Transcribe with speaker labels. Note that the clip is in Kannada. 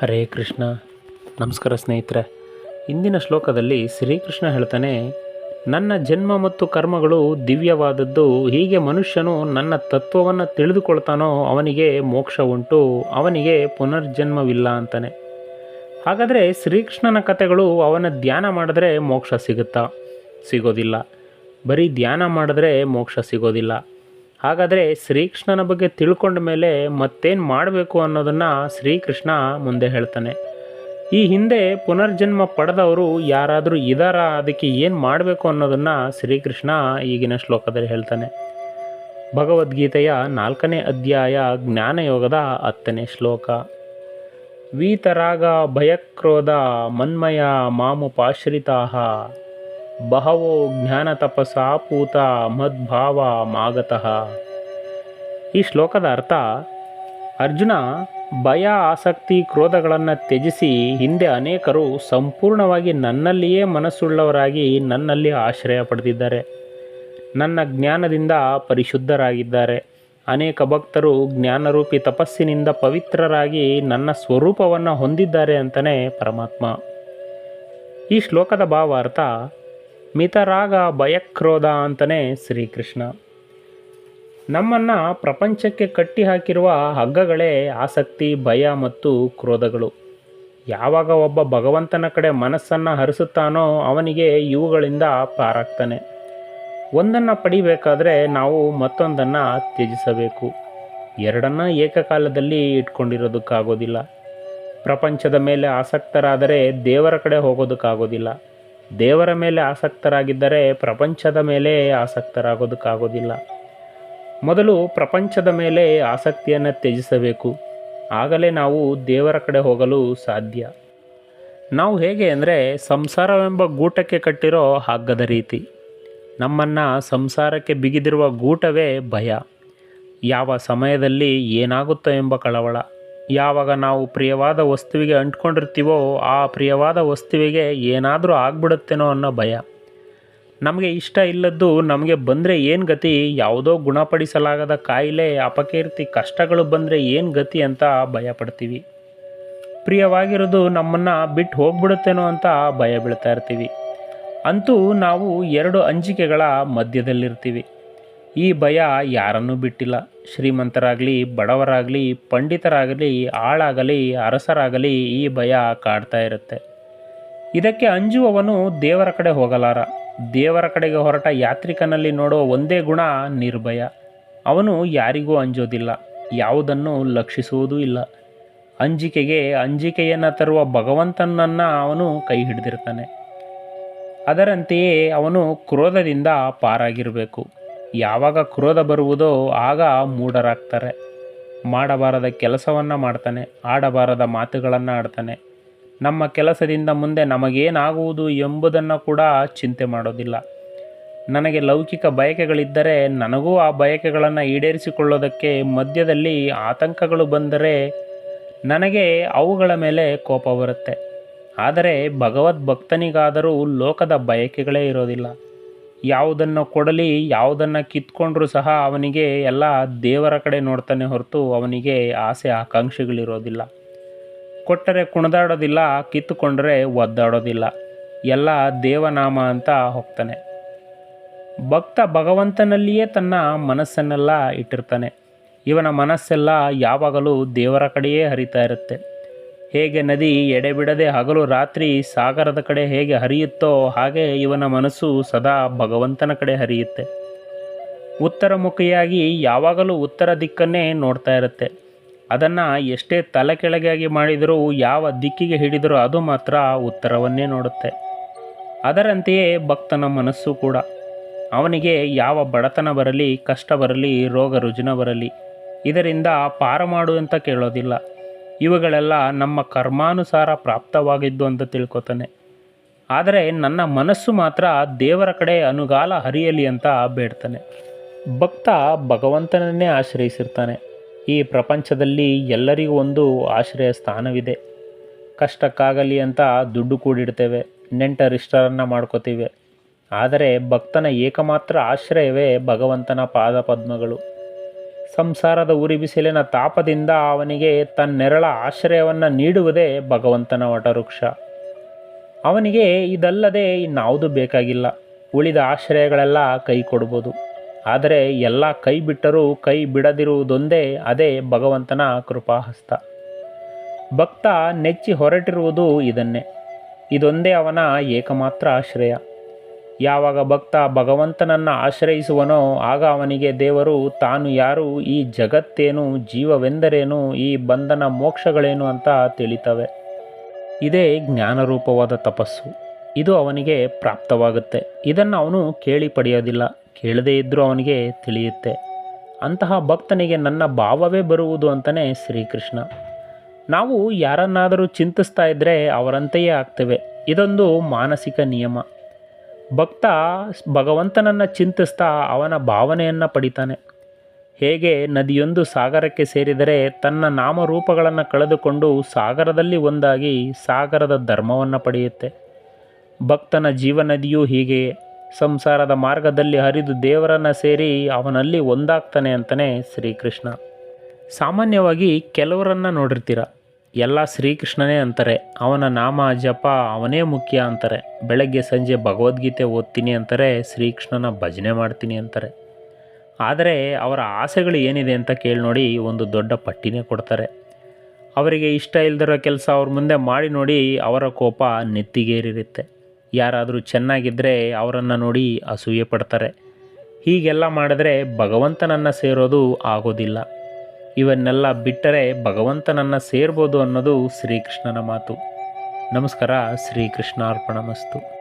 Speaker 1: ಹರೇ ಕೃಷ್ಣ. ನಮಸ್ಕಾರ ಸ್ನೇಹಿತರೆ. ಇಂದಿನ ಶ್ಲೋಕದಲ್ಲಿ ಶ್ರೀಕೃಷ್ಣ ಹೇಳ್ತಾನೆ, ನನ್ನ ಜನ್ಮ ಮತ್ತು ಕರ್ಮಗಳು ದಿವ್ಯವಾದದ್ದು, ಹೀಗೆ ಮನುಷ್ಯನು ನನ್ನ ತತ್ವವನ್ನು ತಿಳಿದುಕೊಳ್ತಾನೋ ಅವನಿಗೆ ಮೋಕ್ಷ ಉಂಟು, ಅವನಿಗೆ ಪುನರ್ಜನ್ಮವಿಲ್ಲ ಅಂತಾನೆ. ಹಾಗಾದರೆ ಶ್ರೀಕೃಷ್ಣನ ಕಥೆಗಳು ಅವನ ಧ್ಯಾನ ಮಾಡಿದ್ರೆ ಮೋಕ್ಷ ಸಿಗುತ್ತಾ? ಸಿಗೋದಿಲ್ಲ. ಬರೀ ಧ್ಯಾನ ಮಾಡಿದ್ರೆ ಮೋಕ್ಷ ಸಿಗೋದಿಲ್ಲ. ಹಾಗಾದರೆ ಶ್ರೀಕೃಷ್ಣನ ಬಗ್ಗೆ ತಿಳ್ಕೊಂಡ ಮೇಲೆ ಮತ್ತೇನು ಮಾಡಬೇಕು ಅನ್ನೋದನ್ನು ಶ್ರೀಕೃಷ್ಣ ಮುಂದೆ ಹೇಳ್ತಾನೆ. ಈ ಹಿಂದೆ ಪುನರ್ಜನ್ಮ ಪಡೆದವರು ಯಾರಾದರೂ ಇದಾರ? ಅದಕ್ಕೆ ಏನು ಮಾಡಬೇಕು ಅನ್ನೋದನ್ನು ಶ್ರೀಕೃಷ್ಣ ಈಗಿನ ಶ್ಲೋಕದಲ್ಲಿ ಹೇಳ್ತಾನೆ. ಭಗವದ್ಗೀತೆಯ ನಾಲ್ಕನೇ ಅಧ್ಯಾಯ ಜ್ಞಾನಯೋಗದ ಹತ್ತನೇ ಶ್ಲೋಕ. ವೀತರಾಗ ಭಯಕ್ರೋಧ ಮನ್ಮಯ ಮಾಮುಪಾಶ್ರಿತಾ ಬಹವೋ ಜ್ಞಾನತಪಸಾ ಪೂತ ಮದ್ಭಾವ ಮಾಗತಃ. ಈ ಶ್ಲೋಕದ ಅರ್ಥ, ಅರ್ಜುನ ಭಯ, ಆಸಕ್ತಿ, ಕ್ರೋಧಗಳನ್ನು ತ್ಯಜಿಸಿ ಹಿಂದೆ ಅನೇಕರು ಸಂಪೂರ್ಣವಾಗಿ ನನ್ನಲ್ಲಿಯೇ ಮನಸ್ಸುಳ್ಳವರಾಗಿ ನನ್ನಲ್ಲಿ ಆಶ್ರಯ ಪಡೆದಿದ್ದಾರೆ. ನನ್ನ ಜ್ಞಾನದಿಂದ ಪರಿಶುದ್ಧರಾಗಿದ್ದಾರೆ. ಅನೇಕ ಭಕ್ತರು ಜ್ಞಾನರೂಪಿ ತಪಸ್ಸಿನಿಂದ ಪವಿತ್ರರಾಗಿ ನನ್ನ ಸ್ವರೂಪವನ್ನು ಹೊಂದಿದ್ದಾರೆ ಅಂತಲೇ ಪರಮಾತ್ಮ. ಈ ಶ್ಲೋಕದ ಭಾವಾರ್ಥ ಮಿತರಾಗ ಭಯಕ್ರೋಧ ಅಂತಲೇ ಶ್ರೀಕೃಷ್ಣ. ನಮ್ಮನ್ನು ಪ್ರಪಂಚಕ್ಕೆ ಕಟ್ಟಿ ಹಾಕಿರುವ ಹಗ್ಗಗಳೇ ಆಸಕ್ತಿ, ಭಯ ಮತ್ತು ಕ್ರೋಧಗಳು. ಯಾವಾಗ ಒಬ್ಬ ಭಗವಂತನ ಕಡೆ ಮನಸ್ಸನ್ನು ಹರಿಸುತ್ತಾನೋ ಅವನಿಗೆ ಇವುಗಳಿಂದ ಪಾರಾಗ್ತಾನೆ. ಒಂದನ್ನು ಪಡಿಬೇಕಾದರೆ ನಾವು ಮತ್ತೊಂದನ್ನು ತ್ಯಜಿಸಬೇಕು. ಎರಡನ್ನ ಏಕಕಾಲದಲ್ಲಿ ಇಟ್ಕೊಂಡಿರೋದಕ್ಕಾಗೋದಿಲ್ಲ. ಪ್ರಪಂಚದ ಮೇಲೆ ಆಸಕ್ತರಾದರೆ ದೇವರ ಕಡೆ ಹೋಗೋದಕ್ಕಾಗೋದಿಲ್ಲ. ದೇವರ ಮೇಲೆ ಆಸಕ್ತರಾಗಿದ್ದರೆ ಪ್ರಪಂಚದ ಮೇಲೆ ಆಸಕ್ತರಾಗೋದಕ್ಕಾಗೋದಿಲ್ಲ. ಮೊದಲು ಪ್ರಪಂಚದ ಮೇಲೆ ಆಸಕ್ತಿಯನ್ನು ತ್ಯಜಿಸಬೇಕು. ಆಗಲೇ ನಾವು ದೇವರ ಕಡೆ ಹೋಗಲು ಸಾಧ್ಯ. ನಾವು ಹೇಗೆ ಅಂದರೆ ಸಂಸಾರವೆಂಬ ಗೂಟಕ್ಕೆ ಕಟ್ಟಿರೋ ಹಗ್ಗದ ರೀತಿ. ನಮ್ಮನ್ನು ಸಂಸಾರಕ್ಕೆ ಬಿಗಿದಿರುವ ಗೂಟವೇ ಭಯ. ಯಾವ ಸಮಯದಲ್ಲಿ ಏನಾಗುತ್ತೋ ಎಂಬ ಕಳವಳ. ಯಾವಾಗ ನಾವು ಪ್ರಿಯವಾದ ವಸ್ತುವಿಗೆ ಅಂಟ್ಕೊಂಡಿರ್ತೀವೋ ಆ ಪ್ರಿಯವಾದ ವಸ್ತುವಿಗೆ ಏನಾದರೂ ಆಗ್ಬಿಡುತ್ತೇನೋ ಅನ್ನೋ ಭಯ. ನಮಗೆ ಇಷ್ಟ ಇಲ್ಲದ್ದು ನಮಗೆ ಬಂದರೆ ಏನು ಗತಿ? ಯಾವುದೋ ಗುಣಪಡಿಸಲಾಗದ ಕಾಯಿಲೆ, ಅಪಕೀರ್ತಿ, ಕಷ್ಟಗಳು ಬಂದರೆ ಏನು ಗತಿ ಅಂತ ಭಯ ಪಡ್ತೀವಿ ಪ್ರಿಯವಾಗಿರೋದು ನಮ್ಮನ್ನು ಬಿಟ್ಟು ಹೋಗ್ಬಿಡುತ್ತೇನೋ ಅಂತ ಭಯ ಬೀಳ್ತಾ ಇರ್ತೀವಿ. ಅಂತೂ ನಾವು ಎರಡು ಅಂಜಿಕೆಗಳ ಮಧ್ಯದಲ್ಲಿರ್ತೀವಿ. ಈ ಭಯ ಯಾರನ್ನೂ ಬಿಟ್ಟಿಲ್ಲ. ಶ್ರೀಮಂತರಾಗಲಿ, ಬಡವರಾಗಲಿ, ಪಂಡಿತರಾಗಲಿ, ಆಳಾಗಲಿ, ಅರಸರಾಗಲಿ ಈ ಭಯ ಕಾಡ್ತಾ ಇರುತ್ತೆ. ಇದಕ್ಕೆ ಅಂಜುವವನು ದೇವರ ಕಡೆ ಹೋಗಲಾರ. ದೇವರ ಕಡೆಗೆ ಹೊರಟ ಯಾತ್ರಿಕನಲ್ಲಿ ನೋಡೋ ಒಂದೇ ಗುಣ ನಿರ್ಭಯ. ಅವನು ಯಾರಿಗೂ ಅಂಜೋದಿಲ್ಲ. ಯಾವುದನ್ನು ಲಕ್ಷಿಸುವುದೂ ಇಲ್ಲ. ಅಂಜಿಕೆಗೆ ಅಂಜಿಕೆಯನ್ನು ತರುವ ಭಗವಂತನನ್ನು ಅವನು ಕೈ ಹಿಡಿದಿರ್ತಾನೆ. ಅದರಂತೆಯೇ ಅವನು ಕ್ರೋಧದಿಂದ ಪಾರಾಗಿರಬೇಕು. ಯಾವಾಗ ಕ್ರೋಧ ಬರುವುದೋ ಆಗ ಮೂಢರಾಗ್ತಾರೆ. ಮಾಡಬಾರದ ಕೆಲಸವನ್ನು ಮಾಡ್ತಾನೆ, ಆಡಬಾರದ ಮಾತುಗಳನ್ನು ಆಡ್ತಾನೆ. ನಮ್ಮ ಕೆಲಸದಿಂದ ಮುಂದೆ ನಮಗೇನಾಗುವುದು ಎಂಬುದನ್ನು ಕೂಡ ಚಿಂತೆ ಮಾಡೋದಿಲ್ಲ. ನನಗೆ ಲೌಕಿಕ ಬಯಕೆಗಳಿದ್ದರೆ ನನಗೂ ಆ ಬಯಕೆಗಳನ್ನು ಈಡೇರಿಸಿಕೊಳ್ಳೋದಕ್ಕೆ ಮಧ್ಯದಲ್ಲಿ ಆತಂಕಗಳು ಬಂದರೆ ನನಗೆ ಅವುಗಳ ಮೇಲೆ ಕೋಪ ಬರುತ್ತೆ. ಆದರೆ ಭಗವದ್ಭಕ್ತನಿಗಾದರೂ ಲೋಕದ ಬಯಕೆಗಳೇ ಇರೋದಿಲ್ಲ. ಯಾವುದನ್ನು ಕೊಡಲಿ, ಯಾವುದನ್ನು ಕಿತ್ಕೊಂಡ್ರೂ ಸಹ ಅವನಿಗೆ ಎಲ್ಲ ದೇವರ ಕಡೆ ನೋಡ್ತಾನೆ ಹೊರತು ಅವನಿಗೆ ಆಸೆ ಆಕಾಂಕ್ಷೆಗಳಿರೋದಿಲ್ಲ. ಕೊಟ್ಟರೆ ಕುಣಿದಾಡೋದಿಲ್ಲ ಕಿತ್ತುಕೊಂಡರೆ ಒದ್ದಾಡೋದಿಲ್ಲ. ಎಲ್ಲ ದೇವನಾಮ ಅಂತ ಹೋಗ್ತಾನೆ. ಭಕ್ತ ಭಗವಂತನಲ್ಲಿಯೇ ತನ್ನ ಮನಸ್ಸನ್ನೆಲ್ಲ ಇಟ್ಟಿರ್ತಾನೆ. ಇವನ ಮನಸ್ಸೆಲ್ಲ ಯಾವಾಗಲೂ ದೇವರ ಕಡೆಯೇ ಹರಿತಾ ಇರುತ್ತೆ. ಹೇಗೆ ನದಿ ಎಡೆಬಿಡದೆ ಹಗಲು ರಾತ್ರಿ ಸಾಗರದ ಕಡೆ ಹೇಗೆ ಹರಿಯುತ್ತೋ ಹಾಗೆ ಇವನ ಮನಸ್ಸು ಸದಾ ಭಗವಂತನ ಕಡೆ ಹರಿಯುತ್ತೆ. ಉತ್ತರಮುಖಿಯಾಗಿ ಯಾವಾಗಲೂ ಉತ್ತರ ದಿಕ್ಕನ್ನೇ ನೋಡ್ತಾ ಇರುತ್ತೆ. ಅದನ್ನು ಎಷ್ಟೇ ತಲೆ ಕೆಳಗಾಗಿ ಮಾಡಿದರೂ ಯಾವ ದಿಕ್ಕಿಗೆ ಹಿಡಿದರೂ ಅದು ಮಾತ್ರ ಉತ್ತರವನ್ನೇ ನೋಡುತ್ತೆ. ಅದರಂತೆಯೇ ಭಕ್ತನ ಮನಸ್ಸು ಕೂಡ. ಅವನಿಗೆ ಯಾವ ಬಡತನ ಬರಲಿ, ಕಷ್ಟ ಬರಲಿ, ರೋಗ ರುಜಿನ ಬರಲಿ, ಇದರಿಂದ ಪಾರ ಮಾಡು ಅಂತ ಕೇಳೋದಿಲ್ಲ. ಇವುಗಳೆಲ್ಲ ನಮ್ಮ ಕರ್ಮಾನುಸಾರ ಪ್ರಾಪ್ತವಾಗಿದ್ದು ಅಂತ ತಿಳ್ಕೊತಾನೆ. ಆದರೆ ನನ್ನ ಮನಸ್ಸು ಮಾತ್ರ ದೇವರ ಕಡೆ ಅನುಗಾಲ ಹರಿಯಲಿ ಅಂತ ಬೇಡ್ತಾನೆ. ಭಕ್ತ ಭಗವಂತನನ್ನೇ ಆಶ್ರಯಿಸಿರ್ತಾನೆ. ಈ ಪ್ರಪಂಚದಲ್ಲಿ ಎಲ್ಲರಿಗೂ ಒಂದು ಆಶ್ರಯ ಸ್ಥಾನವಿದೆ. ಕಷ್ಟಕ್ಕಾಗಲಿ ಅಂತ ದುಡ್ಡು ಕೂಡಿಡ್ತೇವೆ, ನೆಂಟರಿಷ್ಟರನ್ನು ಮಾಡ್ಕೋತೀವಿ. ಆದರೆ ಭಕ್ತನ ಏಕಮಾತ್ರ ಆಶ್ರಯವೇ ಭಗವಂತನ ಪಾದ ಪದ್ಮಗಳು ಸಂಸಾರದ ಉರಿ ಬಿಸಿಲಿನ ತಾಪದಿಂದ ಅವನಿಗೆ ತನ್ನೆರಳ ಆಶ್ರಯವನ್ನು ನೀಡುವುದೇ ಭಗವಂತನ ವಟವೃಕ್ಷ. ಅವನಿಗೆ ಇದಲ್ಲದೆ ಇನ್ನಾವುದು ಬೇಕಾಗಿಲ್ಲ. ಉಳಿದ ಆಶ್ರಯಗಳೆಲ್ಲ ಕೈ ಕೊಡ್ಬೋದು. ಆದರೆ ಎಲ್ಲ ಕೈ ಬಿಟ್ಟರೂ ಕೈ ಬಿಡದಿರುವುದೊಂದೇ ಅದೇ ಭಗವಂತನ ಕೃಪಾಹಸ್ತ. ಭಕ್ತ ನೆಚ್ಚಿ ಹೊರಟಿರುವುದು ಇದನ್ನೇ. ಇದೊಂದೇ ಅವನ ಏಕಮಾತ್ರ ಆಶ್ರಯ. ಯಾವಾಗ ಭಕ್ತ ಭಗವಂತನನ್ನು ಆಶ್ರಯಿಸುವನೋ ಆಗ ಅವನಿಗೆ ದೇವರು, ತಾನು ಯಾರು, ಈ ಜಗತ್ತೇನು, ಜೀವವೆಂದರೇನು, ಈ ಬಂಧನ ಮೋಕ್ಷಗಳೇನು ಅಂತ ತಿಳಿತವೆ. ಇದೇ ಜ್ಞಾನರೂಪವಾದ ತಪಸ್ಸು. ಇದು ಅವನಿಗೆ ಪ್ರಾಪ್ತವಾಗುತ್ತೆ. ಇದನ್ನು ಅವನು ಕೇಳಿ ಪಡೆಯೋದಿಲ್ಲ. ಕೇಳದೇ ಇದ್ದರೂ ಅವನಿಗೆ ತಿಳಿಯುತ್ತೆ. ಅಂತಹ ಭಕ್ತನಿಗೆ ನನ್ನ ಭಾವವೇ ಬರುವುದು ಅಂತಲೇ ಶ್ರೀಕೃಷ್ಣ. ನಾವು ಯಾರನ್ನಾದರೂ ಚಿಂತಿಸ್ತಾ ಇದ್ದರೆ ಅವರಂತೆಯೇ ಆಗ್ತೇವೆ. ಇದೊಂದು ಮಾನಸಿಕ ನಿಯಮ. ಭಕ್ತ ಭಗವಂತನನ್ನು ಚಿಂತಿಸ್ತಾ ಅವನ ಭಾವನೆಯನ್ನು ಪಡಿತಾನೆ. ಹೇಗೆ ನದಿಯೊಂದು ಸಾಗರಕ್ಕೆ ಸೇರಿದರೆ ತನ್ನ ನಾಮರೂಪಗಳನ್ನು ಕಳೆದುಕೊಂಡು ಸಾಗರದಲ್ಲಿ ಒಂದಾಗಿ ಸಾಗರದ ಧರ್ಮವನ್ನು ಪಡೆಯುತ್ತೆ. ಭಕ್ತನ ಜೀವನದಿಯೂ ಹೀಗೆ, ಸಂಸಾರದ ಮಾರ್ಗದಲ್ಲಿ ಹರಿದು ದೇವರನ್ನು ಸೇರಿ ಅವನಲ್ಲಿ ಒಂದಾಗ್ತಾನೆ ಅಂತಲೇ ಶ್ರೀಕೃಷ್ಣ. ಸಾಮಾನ್ಯವಾಗಿ ಕೆಲವರನ್ನು ನೋಡಿರ್ತೀರ. ಎಲ್ಲ ಶ್ರೀಕೃಷ್ಣನೇ ಅಂತಾರೆ, ಅವನ ನಾಮ ಜಪ ಅವನೇ ಮುಖ್ಯ ಅಂತಾರೆ, ಬೆಳಗ್ಗೆ ಸಂಜೆ ಭಗವದ್ಗೀತೆ ಓದ್ತೀನಿ ಅಂತಾರೆ, ಶ್ರೀಕೃಷ್ಣನ ಭಜನೆ ಮಾಡ್ತೀನಿ ಅಂತಾರೆ. ಆದರೆ ಅವರ ಆಸೆಗಳು ಏನಿದೆ ಅಂತ ಕೇಳಿ ನೋಡಿ ಒಂದು ದೊಡ್ಡ ಪಟ್ಟಿನೇ ಕೊಡ್ತಾರೆ. ಅವರಿಗೆ ಇಷ್ಟ ಇಲ್ದಿರೋ ಕೆಲಸ ಅವ್ರ ಮುಂದೆ ಮಾಡಿ ನೋಡಿ ಅವರ ಕೋಪ ನೆತ್ತಿಗೇರಿರುತ್ತೆ. ಯಾರಾದರೂ ಚೆನ್ನಾಗಿದ್ದರೆ ಅವರನ್ನು ನೋಡಿ ಅಸೂಯೆ ಪಡ್ತಾರೆ. ಹೀಗೆಲ್ಲ ಮಾಡಿದ್ರೆ ಭಗವಂತನನ್ನು ಸೇರೋದು ಆಗೋದಿಲ್ಲ. ಇವನ್ನೆಲ್ಲ ಬಿಟ್ಟರೆ ಭಗವಂತನನ್ನು ಸೇರ್ಬೋದು ಅನ್ನೋದು ಶ್ರೀಕೃಷ್ಣನ ಮಾತು. ನಮಸ್ಕಾರ ಶ್ರೀಕೃಷ್ಣಾರ್ಪಣ ಮಸ್ತು